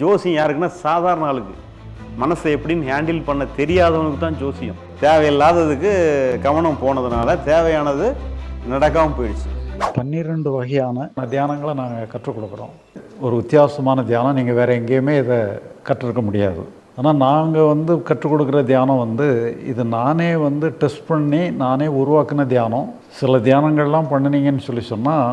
ஜோசியம் யாருக்குன்னா சாதாரண ஆளுக்கு. மனசை எப்படின்னு ஹேண்டில் பண்ண தெரியாதவனுக்கு தான் ஜோசியம். தேவையில்லாததுக்கு கவனம் போனதுனால தேவையானது நடக்காமல் போயிடுச்சு. பன்னிரெண்டு வகையான தியானங்களை நாங்கள் கற்றுக் கொடுக்குறோம். ஒரு வித்தியாசமான தியானம் நீங்கள் வேறு எங்கேயுமே இதை கற்றுருக்க முடியாது. ஆனால் நாங்கள் வந்து கற்றுக் கொடுக்குற தியானம் வந்து இது நானே வந்து டெஸ்ட் பண்ணி நானே உருவாக்கின தியானம். சில தியானங்கள்லாம் பண்ணினீங்கன்னு சொல்லி சொன்னால்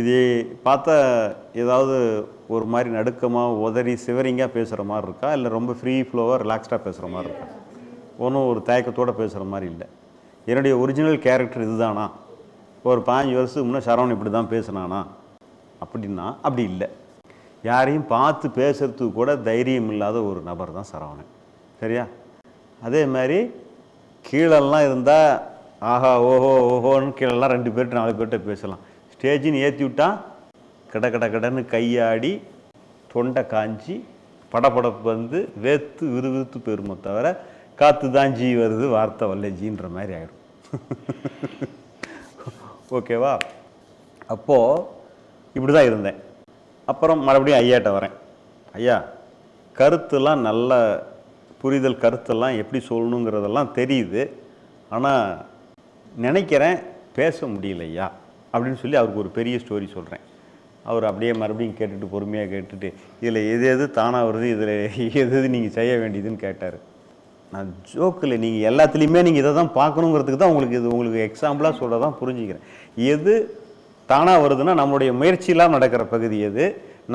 இது பார்த்தா ஏதாவது ஒரு மாதிரி நடுக்கமாக உதறி சிவரிங்காக பேசுகிற மாதிரி இருக்கா? இல்லை ரொம்ப ஃப்ரீ ஃப்ளோவாக ரிலாக்ஸ்டாக பேசுகிற மாதிரி இருக்கா? ஒன்றும் ஒரு தயக்கத்தோடு பேசுகிற மாதிரி இல்லை. என்னுடைய ஒரிஜினல் கேரக்டர் இதுதானா? ஒரு பாஞ்சு வருஷத்துக்கு முன்னே சரவணன் இப்படி தான் பேசுனானா? அப்படின்னா அப்படி இல்லை. யாரையும் பார்த்து பேசுறதுக்கு கூட தைரியம் இல்லாத ஒரு நபர் தான் சரவணன். சரியா? அதே மாதிரி கீழெல்லாம் இருந்தால் ஆஹா ஓஹோ ஓஹோன்னு கீழெல்லாம் ரெண்டு பேர்கிட்ட நாலு பேர்கிட்ட பேசலாம். ஸ்டேஜின்னு ஏற்றி விட்டான் கட கட கடன்னு கையாடி தொண்டை காஞ்சி படபடப்பு வந்து வேத்து விறுவிறுத்து போயிருமோ தவிர காற்று தான் ஜீ வருது வார்த்தை வரல ஜீன்ற மாதிரி ஆகிடும் ஓகேவா? அப்போது இப்படி தான் இருந்தேன். அப்புறம் மறுபடியும் ஐயாட்ட வரேன். ஐயா கருத்துலாம் நல்ல புரிதல் கருத்தெல்லாம் எப்படி சொல்லணுங்கிறதெல்லாம் தெரியுது. ஆனால் நினைக்கிறேன் பேச முடியலையா? அப்படின்னு சொல்லி அவருக்கு ஒரு பெரிய ஸ்டோரி சொல்கிறேன் அவர் அப்படியே மறுபடியும் கேட்டுட்டு பொறுமையாக கேட்டுட்டு இதில் எது எது தானாக வருது? இதில் எது எது நீங்கள் செய்ய வேண்டியதுன்னு கேட்டார். நான் ஜோக்கில் நீங்கள் எல்லாத்துலேயுமே நீங்கள் இதை தான் பார்க்கணுங்கிறதுக்கு தான் உங்களுக்கு இது உங்களுக்கு எக்ஸாம்பிளாக சொல்ல தான் புரிஞ்சுக்கிறேன். எது தானாக வருதுன்னா நம்மளுடைய முயற்சியெலாம் நடக்கிற பகுதி எது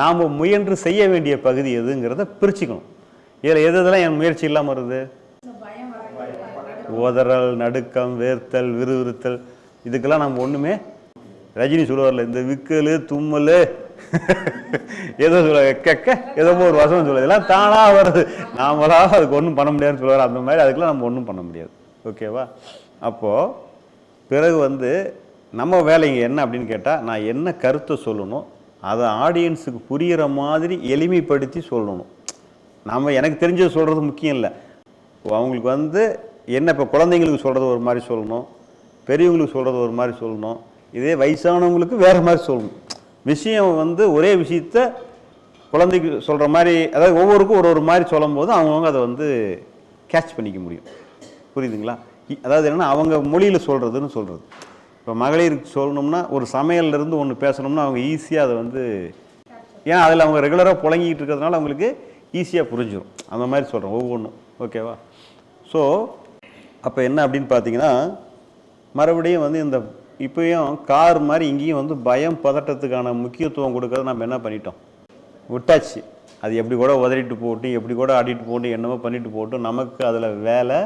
நாம் முயன்று செய்ய வேண்டிய பகுதி எதுங்கிறத பிரிச்சுக்கணும். இதில் எது எதெல்லாம் என் முயற்சி இல்லாமல் வருது? உதறல் நடுக்கம் வேர்த்தல் விறுவிறுத்தல் இதுக்கெல்லாம் நம்ம ஒன்றுமே ரஜினி சொல்லுவார்ல இந்த விக்கல் தும்மல். ஏதோ சொல்ல கெக்க ஏதோ ஒரு வசனம் சொல்லுது இதெல்லாம் தானாக வருது. நாமளாக அதுக்கு ஒன்றும் பண்ண முடியாதுன்னு சொல்லுவார். அந்த மாதிரி அதுக்கெல்லாம் நம்ம ஒன்றும் பண்ண முடியாது. ஓகேவா அப்போது பிறகு வந்து நம்ம வேலைங்க என்ன அப்படின்னு கேட்டால் நான் என்ன கருத்தை சொல்லணும் அதை ஆடியன்ஸுக்கு புரிகிற மாதிரி எளிமைப்படுத்தி சொல்லணும். நம்ம எனக்கு தெரிஞ்சது சொல்கிறது முக்கியம் இல்லை. அவங்களுக்கு வந்து என்ன இப்போ குழந்தைங்களுக்கு சொல்கிறது ஒரு மாதிரி சொல்லணும் பெரியவங்களுக்கு சொல்கிறது ஒரு மாதிரி சொல்லணும் இதே வயசானவங்களுக்கு வேறு மாதிரி சொல்லணும். விஷயம் வந்து ஒரே விஷயத்த குழந்தைக்கு சொல்கிற மாதிரி அதாவது ஒவ்வொருக்கும் ஒரு ஒரு மாதிரி சொல்லும்போது அவங்கவுங்க அதை வந்து கேட்ச் பண்ணிக்க முடியும். புரியுதுங்களா? இ- அதாவது என்னென்னா அவங்க மொழியில் சொல்கிறதுன்னு சொல்கிறது இப்போ மகளிருக்கு சொல்லணும்னா ஒரு சமையல்லேருந்து ஒன்று பேசணும்னா அவங்க ஈஸியாக அதை வந்து ஏன்னா அதில் அவங்க ரெகுலராக புழங்கிட்டு இருக்கிறதுனால அவங்களுக்கு ஈஸியாக புரிஞ்சிடும் அந்த மாதிரி சொல்கிறோம் ஒவ்வொன்றும் ஓகேவா? ஸோ அப்போ என்ன அப்படின்னு பார்த்தீங்கன்னா மறுபடியும் வந்து இந்த இப்பயும் கார் மாதிரி இங்கேயும் வந்து பயம் பதட்டத்துக்கான முக்கியத்துவம் கொடுக்கறத நம்ம என்ன பண்ணிட்டோம்? விட்டாச்சு. அது எப்படி கூட உதறிட்டு போட்டு எப்படி கூட ஆடிட்டு போட்டு என்னமோ பண்ணிட்டு போட்டு நமக்கு அதில் வேலை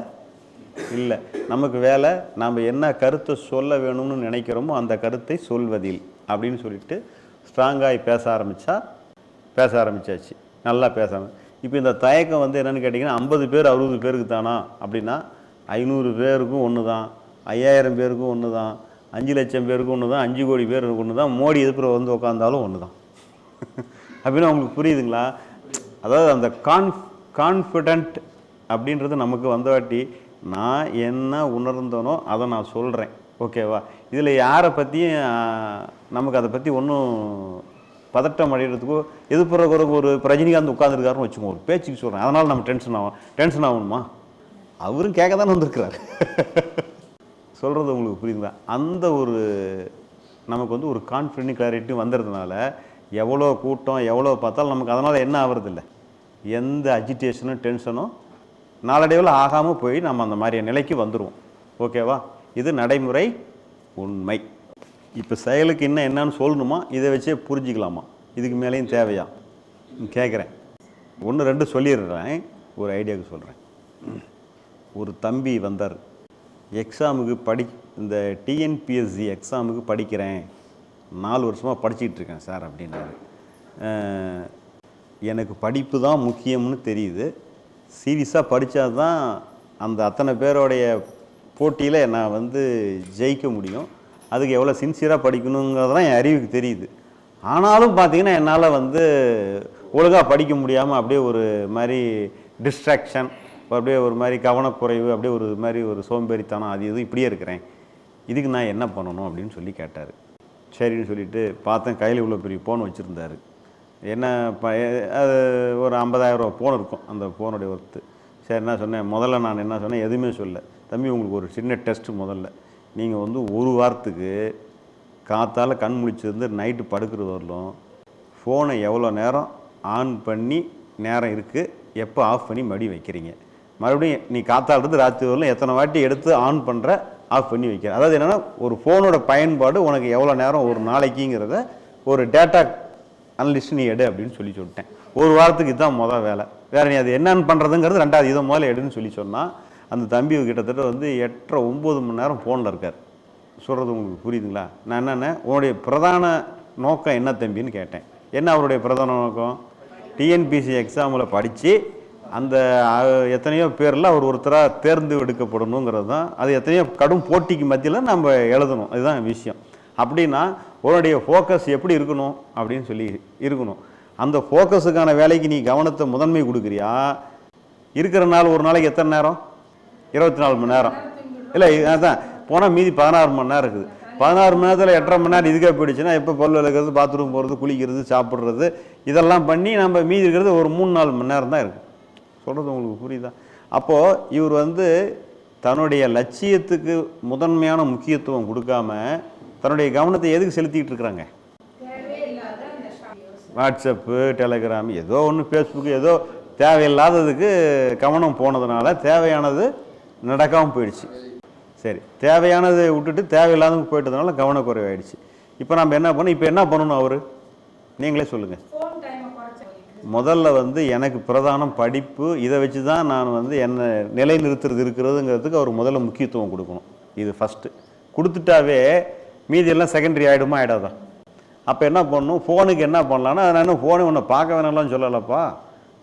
இல்லை. நமக்கு வேலை நாம் என்ன கருத்தை சொல்ல வேணும்னு நினைக்கிறோமோ அந்த கருத்தை சொல்வதில் அப்படின்னு சொல்லிட்டு ஸ்ட்ராங்காகி பேச ஆரம்பித்தா பேச ஆரம்பிச்சாச்சு. நல்லா பேச இப்போ இந்த தயக்கம் வந்து என்னென்னு கேட்டிங்கன்னா ஐம்பது பேர் அறுபது பேருக்கு தானா? அப்படின்னா ஐநூறு பேருக்கும் ஒன்று தான் ஐயாயிரம் பேருக்கும் ஒன்று தான் அஞ்சு லட்சம் பேருக்கு ஒன்று தான் அஞ்சு கோடி பேருக்கு ஒன்று தான் மோடி எதிர்ப்பு வந்து உட்காந்தாலும் ஒன்று தான் அப்படின்னு அவங்களுக்கு புரியுதுங்களா? அதாவது அந்த கான்ஃப் கான்ஃபிடென்ட் அப்படின்றது நமக்கு வந்த வாட்டி நான் என்ன உணர்ந்தனோ அதை நான் சொல்கிறேன் ஓகேவா இதில் யாரை பற்றியும் நமக்கு அதை பற்றி ஒன்றும் பதட்டம் அடைகிறதுக்கோ எதிர்ப்புற ஒரு ரஜினிகாந்த் உட்காந்துருக்காருன்னு வச்சுக்கோங்க ஒரு பேச்சுக்கு சொல்கிறேன் அதனால் நம்ம டென்ஷன் ஆகும். டென்ஷன் ஆகணுமா? அவரும் கேட்க தானே வந்திருக்கிறாரு. சொல்கிறது உங்களுக்கு புரியுதுங்களா? அந்த ஒரு நமக்கு வந்து ஒரு கான்ஃபிடென்ட் கிளாரிட்டி வந்துடுறதுனால எவ்வளோ கூட்டம் எவ்வளோ பார்த்தாலும் நமக்கு அதனால் என்ன ஆகுறதில்ல எந்த அஜிடேஷனும் டென்ஷனும் நாளடைவில் ஆகாமல் போய் நம்ம அந்த மாதிரி நிலைக்கு வந்துடுவோம் ஓகேவா இது நடைமுறை உண்மை. இப்போ செயலுக்கு இன்னும் என்னன்னு சொல்லணுமா? இதை வச்சே புரிஞ்சுக்கலாமா? இதுக்கு மேலேயும் தேவையா? கேட்குறேன் ஒன்று ரெண்டு சொல்லிடுறேன். ஒரு ஐடியாவுக்கு சொல்கிறேன் ஒரு தம்பி வந்தார். எக்ஸாமுக்கு படி இந்த டிஎன்பிஎஸ்சி எக்ஸாமுக்கு படிக்கிறேன். நாலு வருஷமாக படிச்சுக்கிட்டு இருக்கேன் சார் அப்படின்னாரு. எனக்கு படிப்பு தான் முக்கியம்னு தெரியுது. சீரியஸாக படித்தா தான் அந்த அத்தனை பேரோடைய போட்டியில் நான் வந்து ஜெயிக்க முடியும். அதுக்கு எவ்வளோ சின்சியராக படிக்கணுங்கிறதெல்லாம் என் அறிவுக்கு தெரியுது. ஆனாலும் பார்த்தீங்கன்னா என்னால் வந்து ஒழுங்காக படிக்க முடியாமல் அப்படியே ஒரு மாதிரி டிஸ்ட்ராக்ஷன் அப்படியே ஒரு மாதிரி கவனக்குறைவு அப்படியே ஒரு மாதிரி ஒரு சோம்பேறித்தனம் அது இது இப்படியே இருக்கிறேன். இதுக்கு நான் என்ன பண்ணணும் அப்படின்னு சொல்லி கேட்டார். சரின்னு சொல்லிட்டு பார்த்தேன் கையில் இவ்வளோ பெரிய ஃபோன் வச்சுருந்தாரு. என்ன ப அது ஒரு 50000 ரூபா ஃபோன் இருக்கும் அந்த ஃபோனுடைய ஒர்த்து சரி என்ன சொன்னேன் முதல்ல நான் என்ன சொன்னேன் எதுவுமே சொல்ல தம்பி உங்களுக்கு ஒரு சின்ன டெஸ்ட்டு முதல்ல. நீங்கள் வந்து ஒரு வாரத்துக்கு காற்றால் கண் முழிச்சிருந்து நைட்டு படுக்கிற வரலும் ஃபோனை எவ்வளோ நேரம் ஆன் பண்ணி நேரம் இருக்குது எப்போ ஆஃப் பண்ணி மறுபடி வைக்கிறீங்க? மறுபடியும் நீ காத்தால ராத்திரி வரலும் எத்தனை வாட்டி எடுத்து ஆன் பண்ணுற ஆஃப் பண்ணி வைக்கிற. அதாவது என்னென்னா ஒரு ஃபோனோட பயன்பாடு உனக்கு எவ்வளோ நேரம் ஒரு நாளைக்குங்கிறத ஒரு டேட்டா அனலிஸ்ட் நீ எடு அப்படின்னு சொல்லி சொல்லிட்டேன். ஒரு வாரத்துக்கு இதுதான் மொதல் வேலை. வேறு நீ அது என்னென்னு பண்ணுறதுங்கிறது ரெண்டாவது இதை முதல்ல எடுன்னு சொல்லி சொன்னால் அந்த தம்பி கிட்டத்தட்ட வந்து எட்டரை ஒம்பது மணி நேரம் ஃபோனில் இருக்கார். சொல்கிறது உங்களுக்கு புரியுதுங்களா? நான் என்னென்ன உன்னுடைய பிரதான நோக்கம் என்ன தம்பின்னு கேட்டேன். என்ன அவருடைய பிரதான நோக்கம்? டிஎன்பிசி எக்ஸாமில் படித்து அந்த எத்தனையோ பேரில் அவர் ஒருத்தராக தேர்ந்து எடுக்கப்படணுங்கிறது தான் அது எத்தனையோ கடும் போட்டிக்கு மத்தியில் நம்ம எழுதணும். இதுதான் விஷயம். அப்படின்னா உன்னுடைய ஃபோக்கஸ் எப்படி இருக்கணும் அப்படின்னு சொல்லி இருக்கணும். அந்த ஃபோக்கஸுக்கான வேலைக்கு நீ கவனத்தை முதன்மை கொடுக்குறியா? இருக்கிற நாள் ஒரு நாளைக்கு எத்தனை நேரம்? இருபத்தி நாலு மணி நேரம். இல்லை அதான். போனால் மீதி பதினாறு மணி நேரம் இருக்குது. பதினாறு மணி நேரத்தில் எட்டரை மணி நேரம் இதுக்காக போயிடுச்சுன்னா எப்போ பல் விளக்குறது பாத்ரூம் போகிறது குளிக்கிறது சாப்பிட்றது இதெல்லாம் பண்ணி நம்ம மீதி இருக்கிறது ஒரு மூணு நாலு மணி நேரம் தான் இருக்குது சொல்கிறது உங்களுக்கு புரியுதா? அப்போது இவர் வந்து தன்னுடைய லட்சியத்துக்கு முதன்மையான முக்கியத்துவம் கொடுக்காம தன்னுடைய கவனத்தை எதுக்கு செலுத்திக்கிட்டு இருக்கிறாங்க? வாட்ஸ்அப்பு டெலகிராம் ஏதோ ஒன்று ஃபேஸ்புக்கு ஏதோ தேவையில்லாததுக்கு கவனம் போனதுனால தேவையானது நடக்காமல் போயிடுச்சு. சரி தேவையானதை விட்டுட்டு தேவையில்லாதவங்க போயிட்டதுனால கவனக்குறைவாயிடுச்சு. இப்போ நம்ம என்ன பண்ணணும்? இப்போ என்ன பண்ணணும் அவர்? நீங்களே சொல்லுங்கள் முதல்ல வந்து எனக்கு பிரதானம் படிப்பு இதை வச்சு தான் நான் வந்து என்னை நிலைநிறுத்துறது இருக்கிறதுங்கிறதுக்கு அவர் முதல்ல முக்கியத்துவம் கொடுக்கணும். இது ஃபஸ்ட்டு கொடுத்துட்டாவே மீதி எல்லாம் செகண்டரி ஆகிடுமா ஆகிடாதான் அப்போ என்ன பண்ணணும்? ஃபோனுக்கு என்ன பண்ணலான்னா நான் ஃபோனு ஒன்று பார்க்க வேணாம்லாம் சொல்லலப்பா.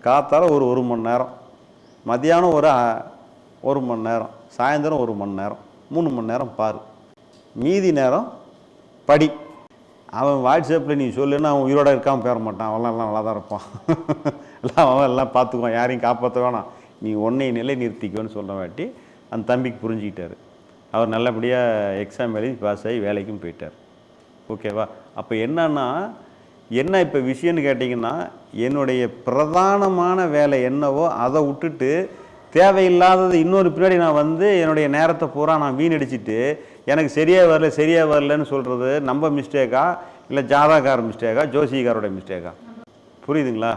காத்தால ஒரு ஒரு மணி நேரம். மத்தியானம் ஒரு ஒரு மணி நேரம். சாயந்தரம் ஒரு மணி நேரம். மூணு மணி நேரம் பாரு. மீதி நேரம் படி. அவன் வாட்ஸ்அப்பில் நீ சொல்லுன்னா அவன் உயிரோட இருக்காமல் பேர மாட்டான். அவன்லாம் நல்லா தான் இருப்பான். எல்லாம் அவன் எல்லாம் பார்த்துக்குவான். யாரையும் காப்பாற்ற வேணாம். நீ உன்னை நிலை நிறுத்திக்கோன்னு சொல்ல வாட்டி அந்த தம்பிக்கு புரிஞ்சுக்கிட்டார். அவர் நல்லபடியாக எக்ஸாம் எழுதி பாஸ் ஆகி வேலைக்கும் போயிட்டார். ஓகேவா அப்போ என்னன்னா என்ன இப்போ விஷயம்னு கேட்டிங்கன்னா என்னுடைய பிரதானமான வேலை என்னவோ அதை விட்டுட்டு தேவையில்லாதது இன்னொரு பின்னாடி நான் வந்து என்னுடைய நேரத்தை பூரா நான் வீணடிச்சிட்டு எனக்கு சரியாக வரல சரியாக வரலன்னு சொல்கிறது நம்ம மிஸ்டேக்கா இல்லை ஜாதகார மிஸ்டேக்கா ஜோசிகாரோட மிஸ்டேக்கா புரியுதுங்களா?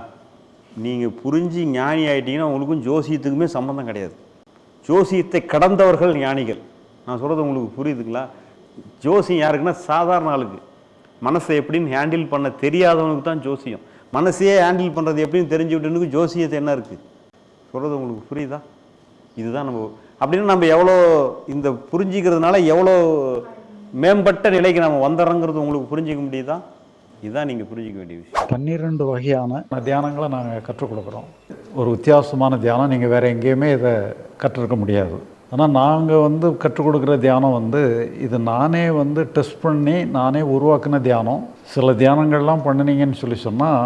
நீங்கள் புரிஞ்சு ஞானி ஆகிட்டீங்கன்னா உங்களுக்கும் ஜோசியத்துக்குமே சம்மந்தம் கிடையாது. ஜோசியத்தை கடந்தவர்கள் ஞானிகள். நான் சொல்கிறது உங்களுக்கு புரியுதுங்களா? ஜோசியம் யாருக்குன்னா சாதாரண ஆளுக்கு. மனசை எப்படின்னு ஹேண்டில் பண்ண தெரியாதவனுக்கு தான் ஜோசியம். மனசையே ஹேண்டில் பண்ணுறது எப்படின்னு தெரிஞ்சுக்கிட்டனுக்கு ஜோசியத்தை என்ன இருக்குது சொல்கிறது உங்களுக்கு புரியுதா? இதுதான் நம்ம அப்படின்னு நம்ம எவ்வளோ இந்த புரிஞ்சிக்கிறதுனால எவ்வளோ மேம்பட்ட நிலைக்கு நம்ம வந்துடுறோங்கிறது உங்களுக்கு புரிஞ்சிக்க முடியுதா? இதுதான் நீங்கள் புரிஞ்சிக்க வேண்டிய விஷயம். பன்னிரெண்டு வகையான தியானங்களை நாங்கள் கற்றுக் கொடுக்குறோம். ஒரு வித்தியாசமான தியானம் நீங்கள் வேறு எங்கேயுமே இதை கற்றுருக்க முடியாது. ஆனால் நாங்கள் வந்து கற்றுக் கொடுக்குற தியானம் வந்து இது நானே வந்து டெஸ்ட் பண்ணி நானே உருவாக்கின தியானம். சில தியானங்கள்லாம் பண்ணினீங்கன்னு சொல்லி சொன்னால்